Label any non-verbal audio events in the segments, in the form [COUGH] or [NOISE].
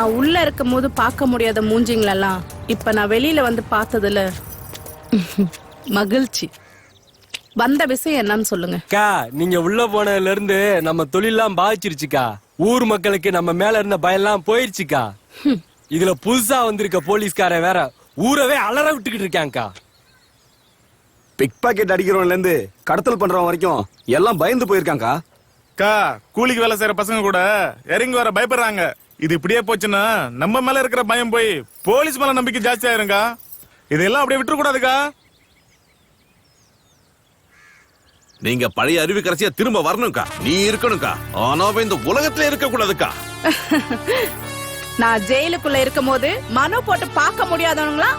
நான் உள்ள இருக்கும் போது பார்க்க முடியாத மூஞ்சிங்களெல்லாம் இப்ப நான் வெளியில வந்து பார்த்ததுல [LAUGHS] மகிழ்ச்சி. வந்த விஷயம் என்னன்னு சொல்லுங்க. அக்கா நீங்க உள்ள போனதுல இருந்து நம்ம தொழிலாம் பாதிச்சிருச்சுக்கா. ஊர் மக்களுக்கு நம்ம மேல இருந்த பயம்லாம் போயிருச்சுக்கா. [LAUGHS] இதுல புதுசா வந்திருக்க போலீஸ்காரன் வேற ஊரவே அலற விட்டுக்கிட்டு இருக்கான்க்கா. பிக் பாக்கெட் அடிக்கிறவன்ல இருந்து கடத்தல் பண்றவன் வரைக்கும் எல்லாம் பயந்து போயிருக்காங்கக்கா அக்கா கூலிக்கு வேலை செய்யற பசங்க கூட இறங்கி வர பயப்படுறாங்க. இது இப்படியே போச்சுன்னா நம்ம மேல இருக்கிற பயம் போய் போலீஸ் மேல நம்பிக்கை ஜாஸ்தி ஆயிருங்கா. இதெல்லாம் அப்படியே விட்டுற கூடாதுக்கா நீங்க பழைய அருவி கரைசியா திரும்ப வரணும்க்கா. நீ இருக்கணும்க்கா. ஆனா அவன் இந்த உலகத்துல இருக்க கூடாதுக்கா நான் ஜெயிலுக்குள்ள இருக்கும் போது மனு போட்டு பார்க்க முடியாதவங்களா?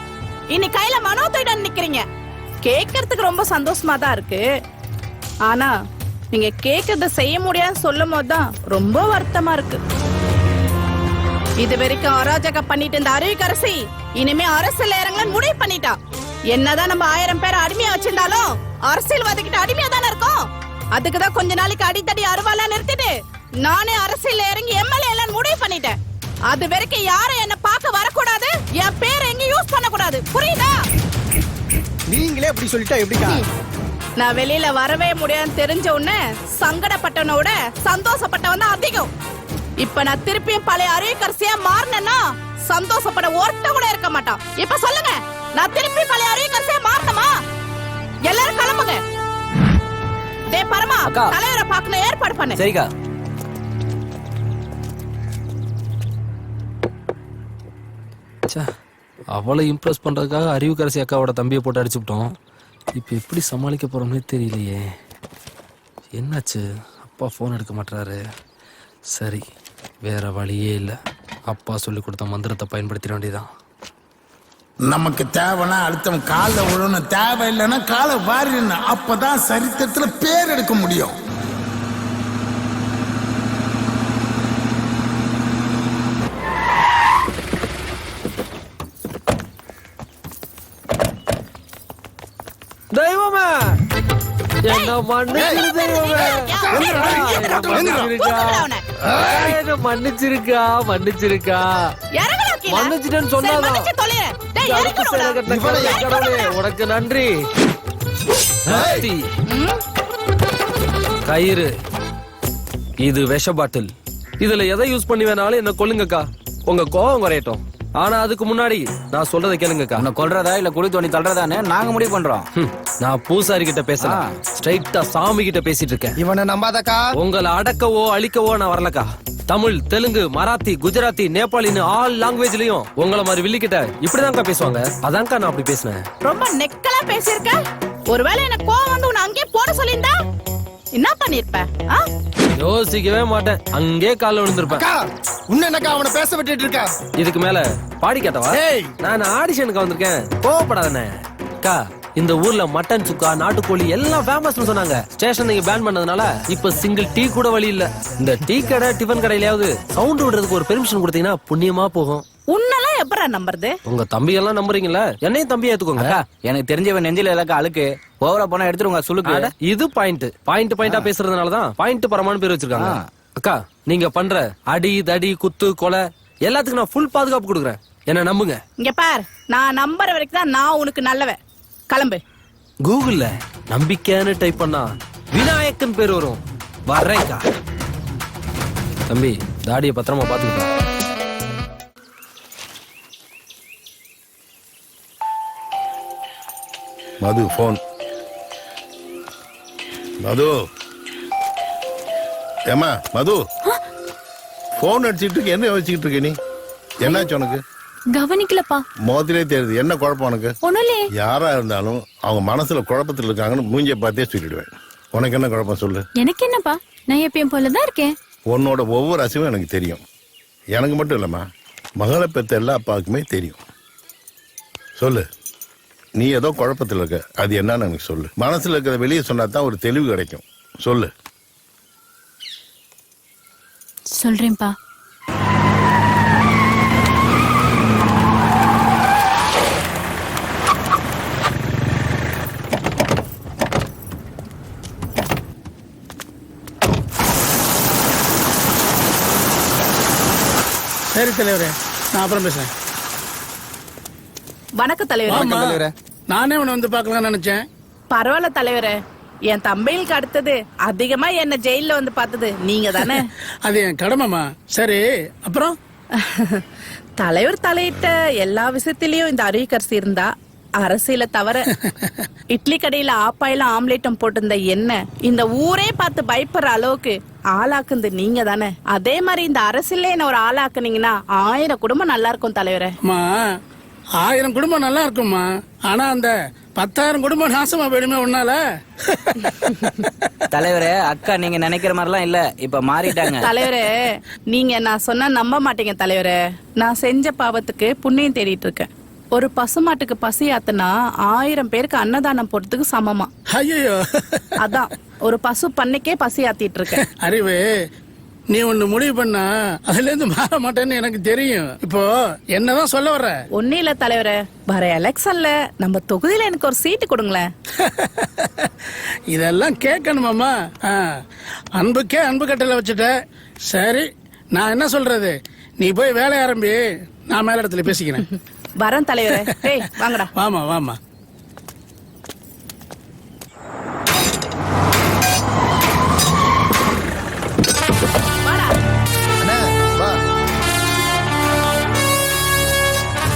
இனி கையில மனோ தூக்கிட்டு நிக்கிறீங்க. கேட்கறதுக்கு ரொம்ப சந்தோஷமா தான் இருக்கு. ஆனா நீங்க கேட்கறத செய்ய முடியாதுன்னு சொல்லும் போதுதான் ரொம்ப வருத்தமா இருக்கு. இது வரைக்கும் அராஜகம் பண்ணிட்டு இருந்த அருவிக்கரசி இனிமே அரசியல் இறங்கலன்னு முடிவு பண்ணிட்டா. என்னதான் நம்ம ஆயிரம் பேரை அடிமையா வச்சிருந்தாலும் அரசியல்வாதிகிட்ட அடிமையா தானே இருக்கோம்? அதுக்குதான் கொஞ்ச நாளைக்கு அடித்தடி அருவாலா நிறுத்திட்டு நானே அரசியல் இறங்கி எம்எல்ஏ எல்லாம் முடிவு பண்ணிட்டேன். அது வரைக்கும் யாரும் என்ன பார்க்க வரக்கூடாது என் பேரை எங்கேயும் யூஸ் பண்ணக்கூடாது. புரியுதா? நீங்களே அப்படி சொல்லிட்டா எப்படிக்கா? நான் வெளியில வரவே முடியாதுன்னு தெரிஞ்ச உடனே சங்கடப்பட்டவனை விட சந்தோஷப்பட்டவன் தான் அதிகம். இப்ப நான் திருப்பியும் பழைய அரியக்கரசியா மாறினேன்னா சந்தோஷப்பட ஒருத்த கூட இருக்க மாட்டான். இப்ப சொல்லுங்க நான் திருப்பி பழைய அரியக்கரசியா மாறணுமா? எல்லாரும் கிளம்புங்க. டே பரமா அக்கா. தலைவரை பார்க்கணும் ஏற்பாடு பண்ணு. சரிக்கா. அவளை இம்ப்ரெஸ் பண்றதுக்காக அறிவுக்கரசி அக்காவோட தம்பியை போட்டு அடிச்சுவிட்டோம் இப்போ எப்படி சமாளிக்க போறோம்னே தெரியலையே. என்னாச்சு? அப்பா ஃபோன் எடுக்க மாட்டாரு சரி வேற வழியே இல்லை அப்பா சொல்லி கொடுத்த மந்திரத்தை பயன்படுத்திட வேண்டியதான் நமக்கு தேவைன்னா அடுத்தவன் காலில் விழணும் தேவை இல்லைன்னா காலை வாரிடணும் அப்பதான் சரித்திரத்துல பேர் எடுக்க முடியும் தெய்வமே என்ன மன்னிச்சிரு தெய்வமே மன்னிச்சிருக்கா என்ன மன்னிச்சிருக்கா. மன்னிச்சிட்டேன்னு சொன்னாதான். கடவுளே, உனக்கு நன்றி. கயிறு. இது விஷ பாட்டில். இதுல எதை யூஸ் பண்ணி வேணாலும் என்ன கொல்லுங்கக்கா. உங்க கோவம் குறையட்டும். ஆனா அதுக்கு முன்னாடி நான் சொல்றதை கேளுங்கக்கா. உன்னை கொல்றதா இல்ல குழி தோண்டி தள்ளுறதான்னு நாங்க முடிவு பண்றோம். ஹம், நான் பூசாரி கிட்ட பேசல. ஸ்ட்ரைட்டா சாமி கிட்ட பேசிட்டு இருக்கேன். இவனை நம்பாதக்கா? உங்களை அடக்கவோ அழிக்கவோ நான் வரலக்கா. தமிழ் தெலுங்கு மராத்தி குஜராத்தி நேபாளின்னு ஆல் லாங்குவேஜ்லயும் உங்களை மாதிரி வில்லிக்கிட்ட இப்படிதான்க்கா பேசுவாங்க. அதான்க்கா நான் அப்படி பேசினேன். ரொம்ப நெக்கலா பேசியிருக்க. ஒருவேளை எனக்கு கோவம் வந்து உன்னை அங்கேயே போட சொல்லியிருந்தா? என்ன பண்ணிருப்ப? ஆ? யோசிக்கவே மாட்டேன். அங்கே கால விழுந்திருப்பேன். அக்கா உன்ன என்னக்கா அவனை பேச விட்டுட்டு இருக்க? இதுக்கு மேல பாடி கேட்டவா? ஏய். நான் ஆடிஷனுக்கு வந்திருக்கேன். கோவப்படாதண்ணே. அக்கா இந்த ஊர்ல மட்டன் சுக்கா நாட்டுக்கோழி எல்லாம் ஃபேமஸ்னு சொன்னாங்க. ஸ்டேஷன் நீங்க பேன் பண்ணதுனால இப்ப சிங்கிள் டீ கூட வழி இல்ல. இந்த டீ கடை டிஃபன் கடையிலயாவது சவுண்ட் விடுறதுக்கு ஒரு பெர்மிஷன் கொடுத்தீங்கன்னா புண்ணியமா போகும். உன்னெல்லாம் எப்படா நம்புறது? உங்க தம்பி எல்லாம் நம்புறீங்கல்ல? என்னையும் தம்பி ஏத்துக்கோங்க. எனக்கு தெரிஞ்சவன் நெஞ்சில இலக்க அழுக்கு. ஓவரா போனா எடுத்துருங்க சுளுக்கு இது பாயிண்ட் பாயிண்ட் பாயிண்டா பேசுறதுனால தான் பாயிண்ட் பரமானு பேர் வச்சிருக்காங்க. அக்கா நீங்க பண்ற அடி தடி குத்து கொலை எல்லாத்துக்கும் நான் ஃபுல் பாதுகாப்பு கொடுக்குறேன். என்ன நம்புங்க. இங்க பார் நான் நம்புற வரைக்கும் தான் நான் உனக்கு நல்லவன். கிளம்பு. கூகுள்ல நம்பிக்கைன்னு டைப் பண்ணா விநாயக்கன் பேர் வரும். வர்றேன்க்கா தம்பி தாடியை பத்திரமா பாத்துக்கிட்டா மது ஃபோன் மது. ஏமா மது. ஃபோன் அடிச்சிட்டு இருக்க என்ன யோசிச்சுட்டு இருக்க நீ? என்னாச்சு உனக்கு? கவனிக்கலப்பா. மோதிலே தெரியுது என்ன குழப்பம் உனக்கு? ஒண்ணுலே யாரா இருந்தாலும் அவங்க மனசுல குழப்பத்தில் இருக்காங்கன்னு மூஞ்சிய பார்த்தே சொல்லிடுவேன். உனக்கு என்ன குழப்பம் சொல்லு? எனக்கு என்னப்பா? நான் எப்பயும் போலதான் இருக்கேன். உன்னோட ஒவ்வொரு அசைவும் எனக்கு தெரியும். எனக்கு மட்டும் இல்லைம்மா. மகளை பெத்த எல்லா அப்பாவுக்குமே தெரியும். சொல்லு. நீ ஏதோ குழப்பத்தில் இருக்க. அது என்னன்னு எனக்கு சொல்லு. மனசுல இருக்கிறத வெளியே சொன்னா தான் ஒரு தெளிவு கிடைக்கும். சொல்லு. சொல்றேன்ப்பா. சரி சரி தலைவரே நான் அப்புறம் பேசுறேன். வணக்கம் தலைவரே. நானே உன்னை வந்து பார்க்கலாம்னு நினைச்சேன். பரவாயில்ல தலைவரே. என் தம்பிகளுக்கு அடுத்தது அதிகமா என்ன ஜெயில்ல வந்து பார்த்தது நீங்க தானே [LAUGHS] அது என் கடமைமா சரி அப்புறம்? [LAUGHS] தலைவர் தலையிட்ட எல்லா விஷயத்திலயும் இந்த அருவிக்கரசி இருந்தா அரசியல தவிர [LAUGHS] இட்லி கடையில ஆப்பாயில ஆம்லேட்டும் போட்டிருந்த என்ன இந்த ஊரே பார்த்து பயப்படுற அளவுக்கு ஆளாக்குந்து நீங்க தானே அதே மாதிரி இந்த அரசியல்ல என்ன ஒரு ஆளாக்குனீங்கன்னா ஆயிரம் குடும்பம் நல்லா இருக்கும் தலைவரே. அம்மா ஆயிரம் குடும்பம் நல்லா இருக்கும்மா. ஆனா அந்த பத்தாயிரம் குடும்பம் நாசமா போயிடுமே உன்னால. [LAUGHS] தலைவரே அக்கா நீங்க நினைக்கிற மாதிரிலாம் இல்ல. இப்ப மாறிட்டாங்க. [LAUGHS] தலைவரே நீங்க நான் சொன்னா நம்ப மாட்டீங்க தலைவரே. நான் செஞ்ச பாவத்துக்கு புண்ணியம் தேடிட்டு இருக்கேன். ஒரு பசுமாட்டுக்கு பசி ஆத்துனா ஆயிரம் பேருக்கு அன்னதானம் போடுறதுக்கு சமமா. ஐயோ அதான் ஒரு பசு பண்ணைக்கே பசி ஆத்திட்டு இருக்கேன். [LAUGHS] அறிவு. நீ ஒண்ணு முடிவு பண்ணா அதுல இருந்து மாற மாட்டேன்னு எனக்கு தெரியும். இப்போ என்னதான் சொல்ல வர்ற? ஒன்னும் இல்ல தலைவரே. வர எலெக்ஷன்ல நம்ம தொகுதியில எனக்கு ஒரு சீட்டு கொடுங்களேன். [LAUGHS] இதெல்லாம் கேட்கணுமாம்மா? ஆ, அன்புக்கே அன்பு கட்டளை வச்சுட்ட. சரி நான் என்ன சொல்றது? நீ போய் வேலை ஆரம்பி நான் மேல இடத்துல பேசிக்கிறேன். [LAUGHS] வரேன் தலைவரே. [LAUGHS] வாங்கடா. வாமா வாமா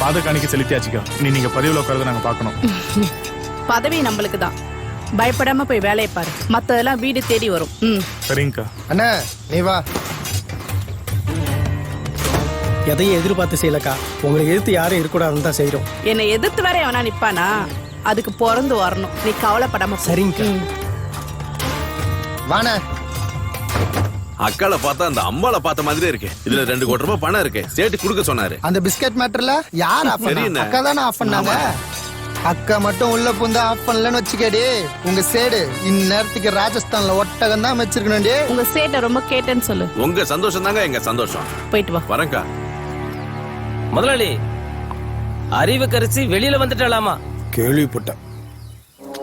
பாத காணிக்க செலுத்தியாச்சுக்கா. நீ நீங்க பதிவுல உட்காரத நாங்க பார்க்கணும். [LAUGHS] பதவி நம்மளுக்கு தான் பயப்படாம போய் வேலையை பாரு. மத்ததெல்லாம் வீடு தேடி வரும். ம். சரிங்கக்கா. அண்ணா நீ வா. எதையும் எதிர்பார்த்து செய்யலக்கா. உங்களை எதிர்த்து யாரும் இருக்கக்கூடாதுன்னு தான் செய்கிறோம் என்னை எதிர்த்து வேற எவனா நிப்பானா? அதுக்கு பிறந்து வரணும். நீ கவலைப்படாம. ம். வாண்ணே. அக்கால பார்த்தா அந்த அம்மாளை பார்த்த மாதிரியே இருக்கு. இதுல ரெண்டு கோடி ரூபாய் பணம் இருக்கு. சேட்டு கொடுக்க சொன்னாரு. அந்த பிஸ்கட் மேட்டர்ல யார் ஆஃப் பண்ணா. அக்கா தானே ஆஃப் பண்ணாங்க. அக்கா மட்டும் உள்ள புந்து ஆஃப் பண்ணலன்னு வச்சுக்கடி. உங்க சேடு இந்நேரத்துக்கு ராஜஸ்தான்ல ஒட்டகம் தான் வச்சிருக்கணும்டி. உங்க சேட்டை ரொம்ப கேட்டேன்னு சொல்லு. உங்க சந்தோஷம் தாங்க எங்க சந்தோஷம். போயிட்டு வா. வரேன்க்கா. முதலாளி அறிவு கரிசி வெளியில வந்துட்டாலாமா? கேள்விப்பட்டேன்.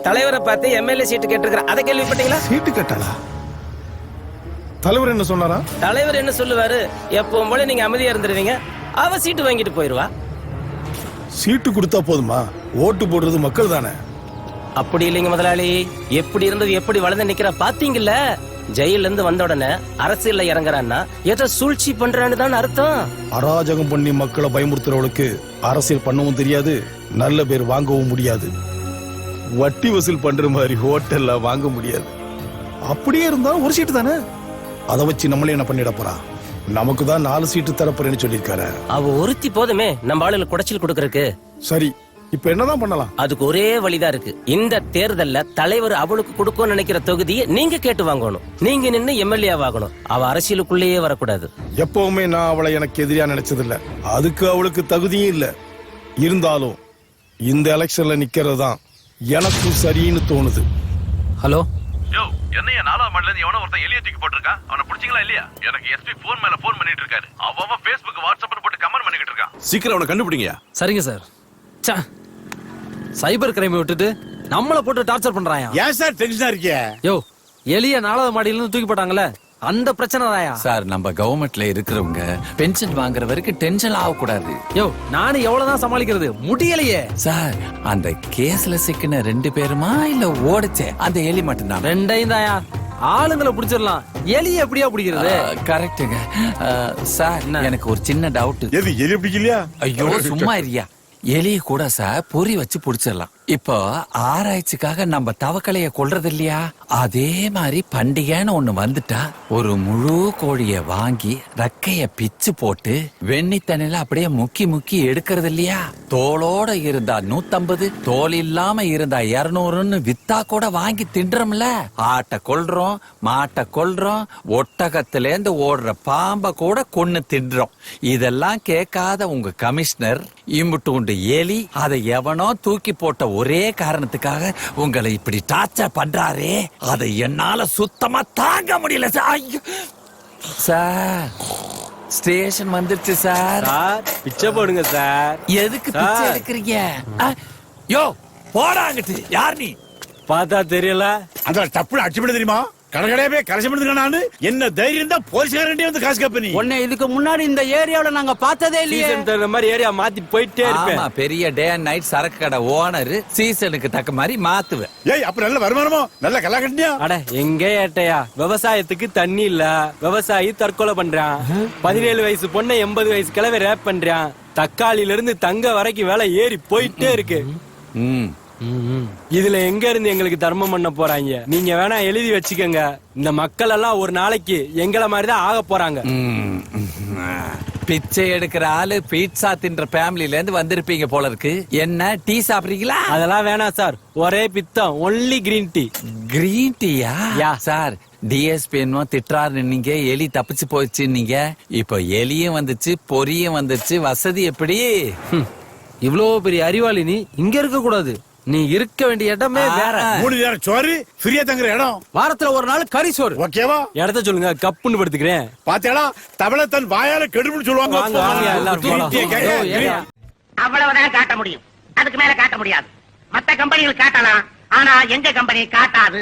தலைவரை பார்த்து எம்எல்ஏ சீட்டு கேட்டிருக்கிற அதை கேள்விப்பட்டீங்களா? சீட்டு கட்டலா தலைவர் என்ன சொன்னாரா? தலைவர் என்ன சொல்லுவாரு? எப்பவும் போல நீங்க அமைதியா இருந்துருவீங்க. அவ சீட்டு வாங்கிட்டு போயிருவா. சீட்டு கொடுத்தா போதுமா? ஓட்டு போடுறது மக்கள் தானே. அப்படி இல்லைங்க முதலாளி. எப்படி இருந்தது எப்படி வளர்ந்து நிக்கிற பாத்தீங்கல்ல? ஜெயில இருந்து வந்த உடனே அரசியல்ல இறங்குறான்னா ஏதோ சூழ்ச்சி பண்றான்னு தான் அர்த்தம். அராஜகம் பண்ணி மக்களை பயமுறுத்துறவளுக்கு அரசியல் பண்ணவும் தெரியாது நல்ல பேர் வாங்கவும் முடியாது. வட்டி வசூல் பண்ற மாதிரி ஹோட்டல்ல வாங்க முடியாது. அப்படியே இருந்தா ஒரு சீட்டு தானே? அதை வச்சு நம்மளே என்ன பண்ணிட போறா? நமக்கு தான் நாலு சீட்டு தரப்போறேன்னு சொல்லியிருக்காரு. அவ ஒருத்தி போதுமே நம்ம ஆளுல குடைச்சல் கொடுக்கறதுக்கு. சரி இப்ப என்னதான் பண்ணலாம்? அதுக்கு ஒரே வழிதான் இருக்கு. இந்த தேர்தல்ல தலைவர் அவளுக்கு கொடுக்கும்னு நினைக்கிற தொகுதியை நீங்க கேட்டு வாங்கணும். நீங்க நின்னு எம்எல்ஏ ஆகணும் அவ அரசியலுக்குள்ளேயே வரக்கூடாது. எப்பவுமே நான் அவளை எனக்கு எதிரியா நினைச்சதில்ல. அதுக்கு அவளுக்கு தகுதியும் இல்ல. இருந்தாலும் இந்த எலெக்ஷன்ல நிக்கிறது தான் எனக்கும் சரின்னு தோணுது. ஹலோ? என்னைய நாலாம் மாடல இருந்து எவனோ ஒருத்தன் எலிய தூக்கி போட்டிருக்கான் அவனை பிடிச்சிங்களா இல்லையா? எனக்கு எஸ்பி போன் மேல போன் பண்ணிட்டு இருக்காரு அவன் ஃபேஸ்புக் வாட்ஸ்அப் போட்டு கமெண்ட் பண்ணிட்டு இருக்கான். சீக்கிரம் அவனை கண்டுபிடிங்க. சரிங்க சார். சா சைபர் கிரைம் விட்டுட்டு நம்மள போட்டு டார்ச்சர் பண்றாயா ஏன் சார் டென்ஷனா இருக்கிய யோ எலிய நாலாவது மாடியில இருந்து தூக்கி போட்டாங்கல்ல? அந்த பிரச்சனை தாயா சார் நம்ம கவர்மெண்ட்ல இருக்கிறவங்க பென்ஷன் வாங்குற வரைக்கும் டென்ஷன் ஆகக்கூடாது. யோ நானும் எவ்வளவுதான் சமாளிக்கிறது? முடியலையே. சார் அந்த கேஸ்ல சிக்கின ரெண்டு பேருமா இல்ல ஓடிச்சே? அந்த எலி மட்டும்தான். ரெண்டையும் தாயா ஆளுங்களை பிடிச்சிடலாம். எலிய எப்படியா பிடிக்கிறது? கரெக்டுங்க சார் எனக்கு ஒரு சின்ன டவுட் எது எலி பிடிக்கலையா? ஐயோ சும்மா இருயா எலிய கூட சார் பொறி வச்சு புடிச்சிடலாம். இப்போ ஆராய்ச்சிக்காக நம்ம தவக்கலைய கொள்றது இல்லையா அதே மாதிரி பண்டிகைன்னு ஒண்ணு வந்துட்டா ஒரு முழு கோழிய வாங்கி ரக்கைய பிச்சு போட்டு வெண்ணி தண்ணில அப்படியே முக்கி முக்கி எடுக்கிறது இல்லையா தோளோட இருந்தா நூத்தம்பது தோல் இல்லாம இருந்தா இருநூறுன்னு வித்தா கூட வாங்கி தின்றோம்ல. ஆட்டை கொள்றோம் மாட்டை கொள்றோம் ஒட்டகத்துல இருந்து ஓடுற பாம்ப கூட கொன்னு தின்றோம். இதெல்லாம் கேட்காத உங்க கமிஷனர் இம்புட்டு எலி அதை எவனோ தூக்கி போட்ட ஒரே காரணத்துக்காக உங்களை இப்படி டார்ச்சர் பண்றாரே. அதை என்னால சுத்தமா தாங்க முடியல சார் ஐயோ. சார் ஸ்டேஷன் வந்துருச்சு சார் பிச்சை போடுங்க சார் எதுக்கு பிச்சை. எடுக்கிறீங்க? யோ போடாங்கட்டு யார் நீ? பார்த்தா தெரியல. அந்த டப்புனு அடிச்சுவிட தெரியுமா? கடற்கடையே போய் கலசம் எடுத்துக்கணான்னு என்ன தைரியம் தான் போலீஸ்காரண்டி வந்து காசு கப்ப நீ. உன்னை இதுக்கு முன்னாடி இந்த ஏரியாவுல நாங்க பார்த்ததே சீசன் தகுந்த மாதிரி ஏரியா மாத்தி போயிட்டே இருப்பேன். ஆமா பெரிய டே அண்ட் நைட் சரக்கு கடை ஓனர் சீசனுக்கு தக்க மாதிரி மாத்துவேன். ஏய் அப்ப நல்ல வருமானமோ? நல்ல கல்லா கட்டியா அட எங்க ஏட்டையா? விவசாயத்துக்கு தண்ணி இல்ல. விவசாயி தற்கொலை பண்றான். பதினேழு வயசு பொண்ணை எண்பது வயசு கிழவை ரேப் பண்றான். தக்காளியில இருந்து தங்க வரைக்கும் விலை ஏறி போயிட்டே இருக்கு. ம். இதுல எங்க இருந்து எங்களுக்கு தர்மம் பண்ண போறாங்க? நீங்க வேணா எழுதி வச்சுக்கோங்க. இந்த மக்கள் எல்லாம் ஒரு நாளைக்கு எங்கள மாதிரி தான் ஆக போறாங்க. பிச்சை எடுக்கிற ஆளு பீட்சா தின்ற ஃபேமிலில இருந்து வந்திருப்பீங்க போல இருக்கு. என்ன டீ சாப்பிடுறீங்களா? அதெல்லாம் வேணாம் சார். ஒரே பித்தம். ஒன்லி கிரீன் டீ கிரீன் டீயா யா. சார் டிஎஸ்பி என்னமோ திட்டுறாரு நீங்க எலி தப்பிச்சு போச்சு நீங்க இப்போ எலியும் வந்துச்சு பொரியும் வந்துச்சு. வசதி எப்படி? இவ்வளோ பெரிய அறிவாளி நீ இங்க இருக்க கூடாது நீ இருக்க வேண்டிய இடமே வேற. மூணு நேரம் சோறு ஃப்ரீயா தங்குற இடம். வாரத்துல ஒரு நாள் கறி சோறு. ஓகேவா? இடத்த சொல்லுங்க கப்புன்னு படுத்துக்கிறேன். பாத்தியாடா தமிழ தன் வாயால கெடுப்புன்னு சொல்லுவாங்க. அவ்வளவுதான் காட்ட முடியும். அதுக்கு மேல காட்ட முடியாது. மத்த கம்பெனிகள் காட்டலாம் ஆனா எங்க கம்பெனி காட்டாது.